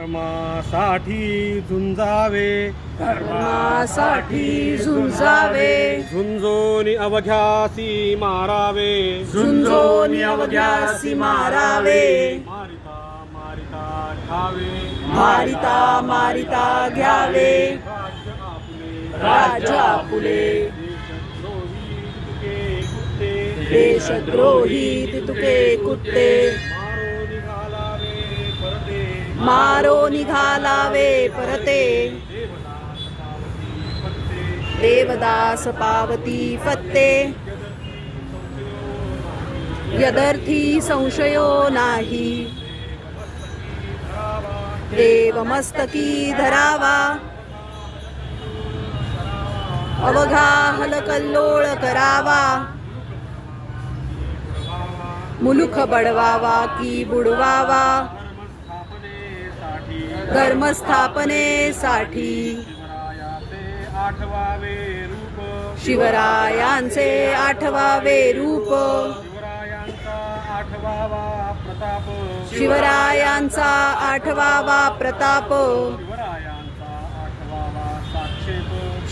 धर्मासाठी झुंजावे. धर्मासाठी झुंजावे. झुंजोनी अवघ्यासी मारावे. झुंजोनी अवघ्यासी मारावे. मारिता मारिता ठावे मारिता मारिता घ्यावे. राज्य आपुले. देशद्रोही तुके कुत्ते. देशद्रोही तुके कुत्ते. मारो निघालावे परते. देवदास पावती पत्ते फत्ते. यदर्थी संशयो नाही. देवमस्तकी धरावा. अवघा हलकल्लोळ करावा. मुलुख बडवावा की बुडवावा. धर्मस्थापनेसाठी आठवावे रूप. शिवरायांचे आठवावे रूप. शिवरायांचा आठवावा प्रताप. शिवरायांचा आठवावा प्रताप.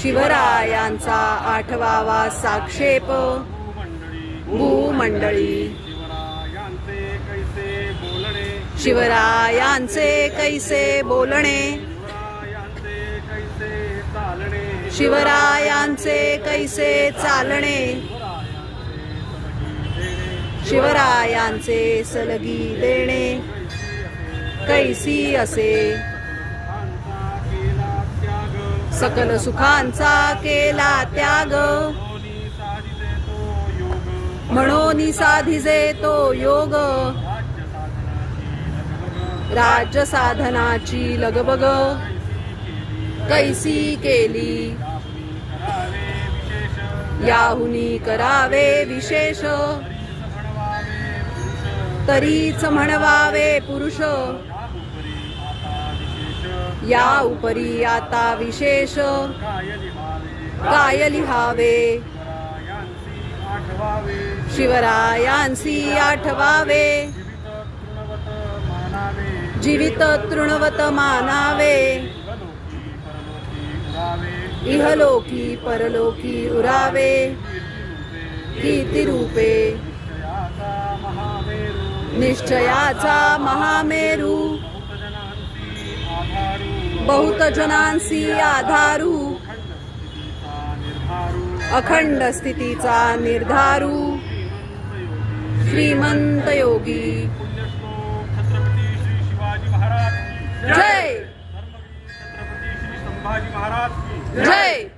शिवरायांचा आठवावा साक्षेप. भूमंडळी. शिवरायांचे कैसे बोलणे? शिवरायांचे कैसे कैसे चालणे? शिवरायांचे सलगी देणे. कैसी असे? सकल सुखांचा केला त्याग. म्हणून साधिजे तो योग. राजसाधनाची लगबग. कैसी केली? याहुनी करावे विशेष. तरीच म्हणवावे पुरुष. या उपरी आता विशेष. काय लिहावे शिवरायांसी आठवावे शिवरायांसी आठवावे. जीवित तृणवत मानावे। इहलोकी परलोकी उरावे। इहलोकी कीर्ती रूपे निश्चयाचा महामेरू। बहुत जनांसी आधारू। निर्धारू अखंड स्थितीचा निर्धारू। श्रीमंत योगी महाराज जय! धर्मवीर छत्रपती श्री संभाजी महाराज की जय!